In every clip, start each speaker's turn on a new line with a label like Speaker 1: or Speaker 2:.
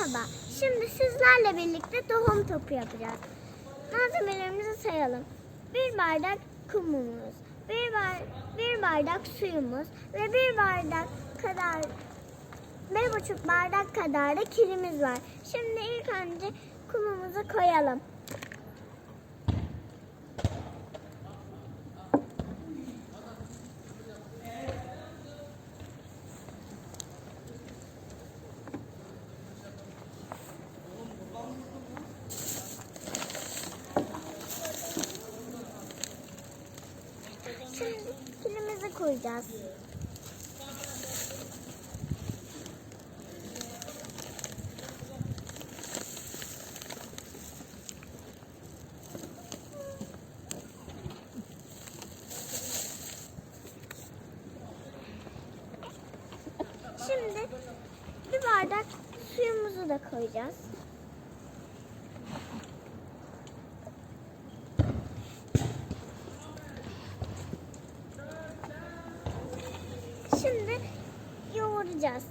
Speaker 1: Merhaba. Şimdi sizlerle birlikte tohum topu yapacağız. Malzemelerimizi sayalım. Bir bardak kumumuz, bir, bar bir bardak suyumuz ve bir bardak kadar bir buçuk bardak kadar da kirimiz var. Şimdi ilk önce kumumuzu koyalım. Şimdi kilimizi koyacağız. Şimdi bir bardak suyumuzu da koyacağız. Şimdi yoğuracağız.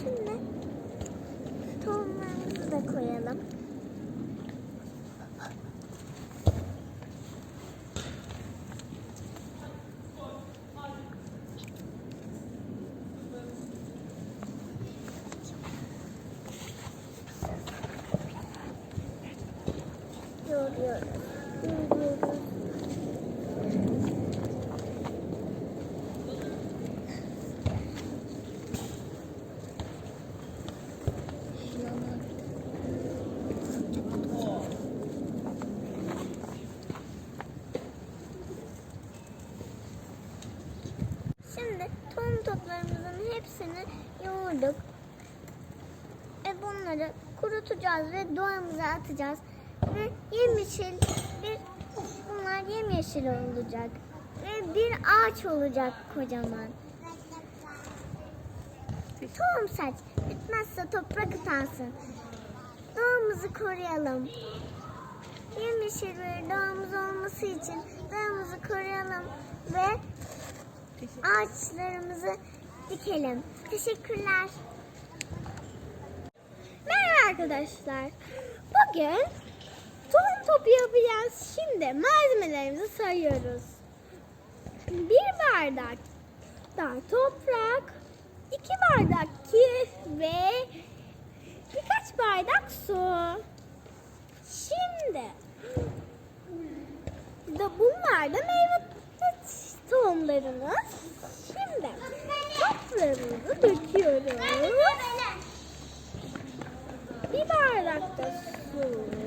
Speaker 1: Şimdi tohumlarımızı da koyalım. Yoğuruyoruz. Yoğuruyoruz. Şimdi tohum toplarımızın hepsini yoğurduk. Ve bunları kurutacağız ve doğamıza atacağız. Ve yemyeşil bir bunlar yemyeşil olacak. Ve bir ağaç olacak kocaman. Tohum saç. Bitmezse toprak utansın. Doğamızı koruyalım. Yemyeşil bir doğamız olması için doğamızı koruyalım ve ağaçlarımızı dikelim. Teşekkürler. Merhaba arkadaşlar. Bugün topu yapacağız. Şimdi malzemelerimizi sayıyoruz. Bir bardak da toprak, iki bardak kif ve birkaç bardak su. Şimdi da bunlar da meyve tohumlarımız. Şimdi toplarımızı döküyoruz. Bir bardak da su.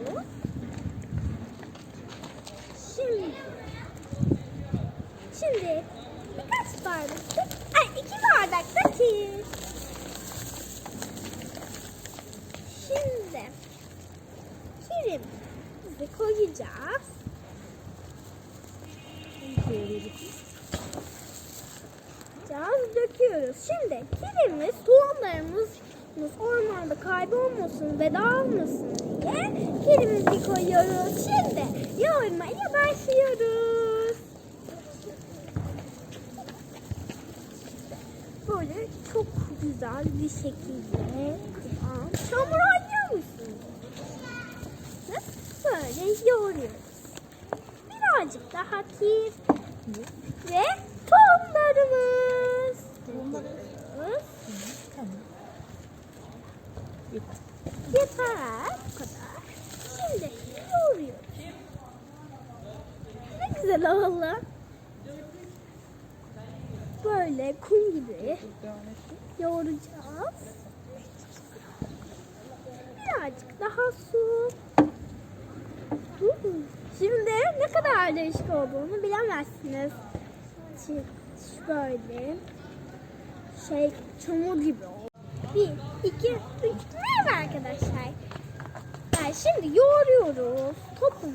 Speaker 1: Şimdi Şimdi birkaç bardak da, ay iki bardak da kir. Şimdi kirimizi koyacağız. Biraz döküyoruz. Şimdi kirimiz, tohumlarımız ormanda kaybolmasın ve dağılmasın diye kirimizi koyuyoruz. Şimdi yoğurmaya başlıyoruz. Böyle çok güzel bir şekilde çamur oynuyor musun? Böyle yoğuruyoruz. Birazcık daha kir ve. Tohumlarımız. Yeter. Bu kadar. Şimdi yoğuruyoruz. Ne güzel oldu. Böyle kum gibi yoğuracağız. Birazcık daha su. Hı. Şimdi ne kadar değişik olduğunu bilemezsiniz. Şöyle şey çamur gibi oldu. Bir, iki, üç. Merhaba arkadaşlar. Yani şimdi yoğuruyoruz. Topum,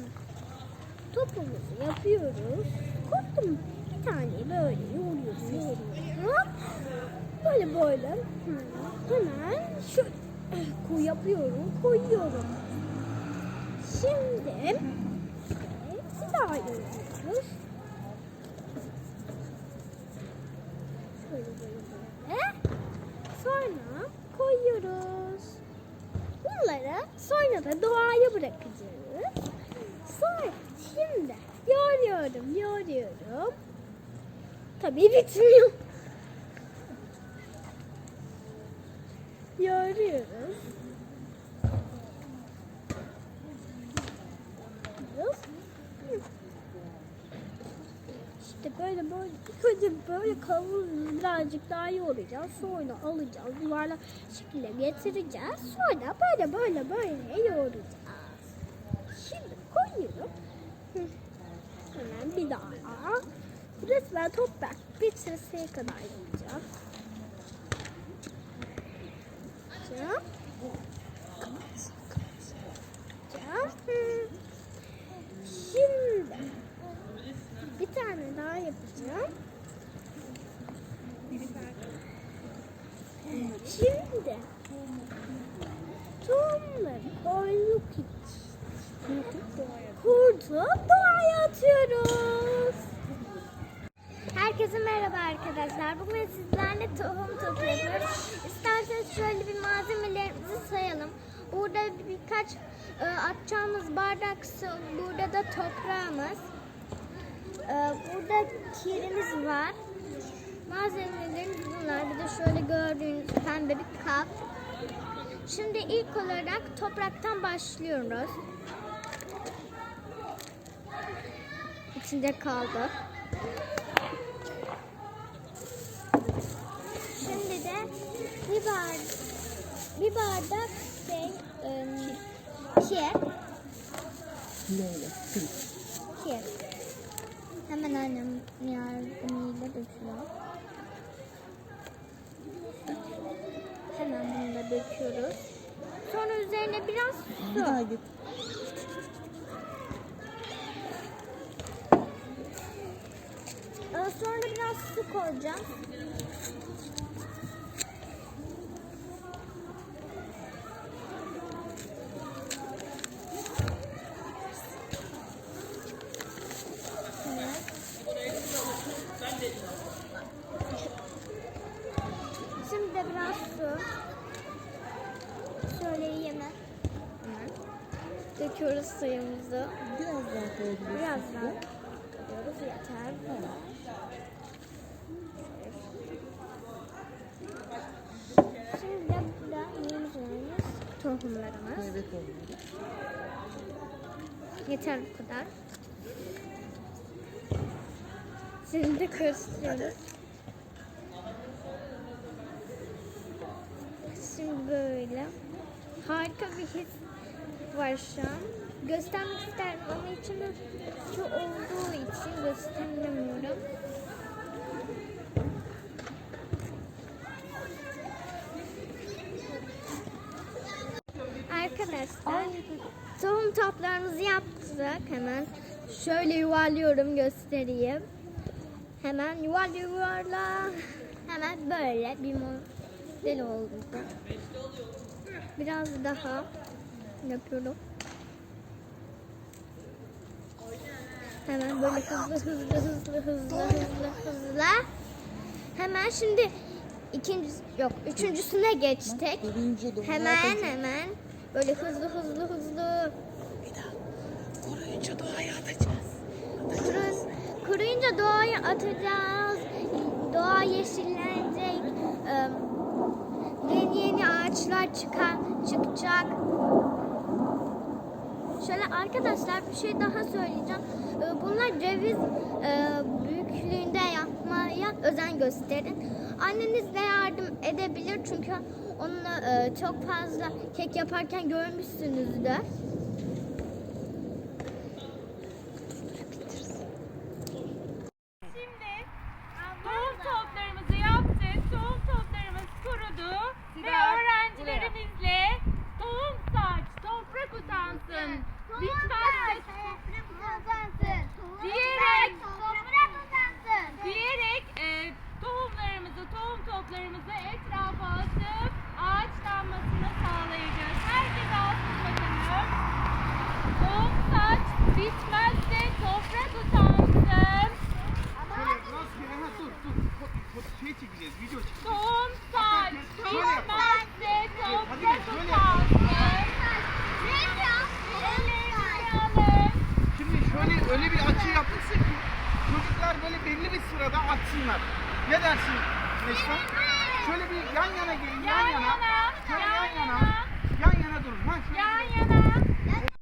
Speaker 1: topumuzu yapıyoruz. Koydum bir tane böyle yoğuruyoruz, yoğuruyoruz. Böyle böyle. Hemen şöyle eh, koy yapıyorum, koyuyorum. Şimdi hepsi daha iyi olur. Sonra koyuyoruz. Bunları sonra da doğaya bırakacağız. Sonra şimdi yoruyorum, yoruyorum. Tabii bitmiyor. Yoğuruyoruz. İşte böyle böyle ilk önce böyle kavun birazcık daha yoğuracağız. Sonra alacağız. Yuvarlak şekilde getireceğiz. Sonra böyle böyle böyle yoğuracağız. Şimdi koyuyorum. Hemen bir daha. Resmen toprak bitirseye kadar yapacağım. Yapacağım. Yapacağım. Hı. Şimdi bir tane daha yapacağım. Şimdi tohumları koyduk iç. Kurtup doğaya atıyoruz.
Speaker 2: Herkese merhaba arkadaşlar. Bugün sizlerle tohum topu yapıyoruz. İsterseniz şöyle bir malzemelerimizi sayalım. Burada birkaç e, atacağımız bardak su, burada da toprağımız. E, burada kirimiz var. Malzemelerimiz bunlar. Bir de şöyle gördüğünüz pembe bir kap. Şimdi ilk olarak topraktan başlıyoruz. İçinde kaldı. Şimdi de bir bardak, bir bardak şey, ım, kir. Kir. Hemen annem yardımıyla döküyor. Hemen bunu da döküyoruz. Sonra üzerine biraz
Speaker 3: Bir
Speaker 2: su. Ee, Sonra biraz su koyacağım. Evet. Şimdi de biraz su. Şöyle yeme. Döküyoruz suyumuzu.
Speaker 3: Biraz daha koyabilirsin.
Speaker 2: Biraz daha koyuyoruz yeter. Şimdi de burada yiyeceğimiz tohumlarımız.
Speaker 3: Meyve koyuyoruz.
Speaker 2: Yeter bu kadar. Şimdi de karıştırıyoruz. Şimdi böyle. Harika bir his var şu an. Göstermek isterim ama içinde su olduğu için gösteremiyorum. Arkadaşlar tohum toplarımızı yaptık hemen. Şöyle yuvarlıyorum göstereyim. Hemen yuvarla yuvarla. Hemen böyle bir model oldu. Biraz daha yapıyorum. Hemen böyle hızlı hızlı hızlı hızlı hızlı hızlı. Hemen şimdi ikinci yok üçüncüsüne geçtik. Hemen hemen böyle hızlı hızlı hızlı
Speaker 3: Kuruyunca doğaya atacağız.
Speaker 2: Kurun, kuruyunca doğaya atacağız. Doğa yeşillenecek. Yeni ağaçlar çıkar, çıkacak. Şöyle arkadaşlar bir şey daha söyleyeceğim. Ee, Bunlar ceviz e, büyüklüğünde yapmaya özen gösterin. Anneniz de yardım edebilir çünkü onunla e, çok fazla kek yaparken görmüşsünüzdür.
Speaker 4: Şimdi tohum toplarımızı yaptık. Tohum toplarımız kurudu. Ve öğrencilerimizle tohum saç, toprak utansın. Lütfen Diyerek- diyerek e, tohumlarımızı, tohum toplarımızı etrafa atıp ağaçlanmasını sağlayacağız. Herkes alsın bakalım. Tohum saç.
Speaker 5: Şöyle yapalım.
Speaker 4: Bitmezse
Speaker 5: Hadi
Speaker 4: toprak
Speaker 5: gel, şöyle yapalım.
Speaker 4: utansın. Ellerinizi alın.
Speaker 5: Şimdi şöyle öyle bir açı yapılsın ki çocuklar böyle belli bir sırada açsınlar. Ne Neslihan? Şöyle bir yan yana gelin, yan,
Speaker 4: Yan
Speaker 5: yana.
Speaker 4: yana, yan
Speaker 5: yan yana.
Speaker 4: yana.
Speaker 5: Yan yana durun. Ha, şöyle
Speaker 4: Yan yana.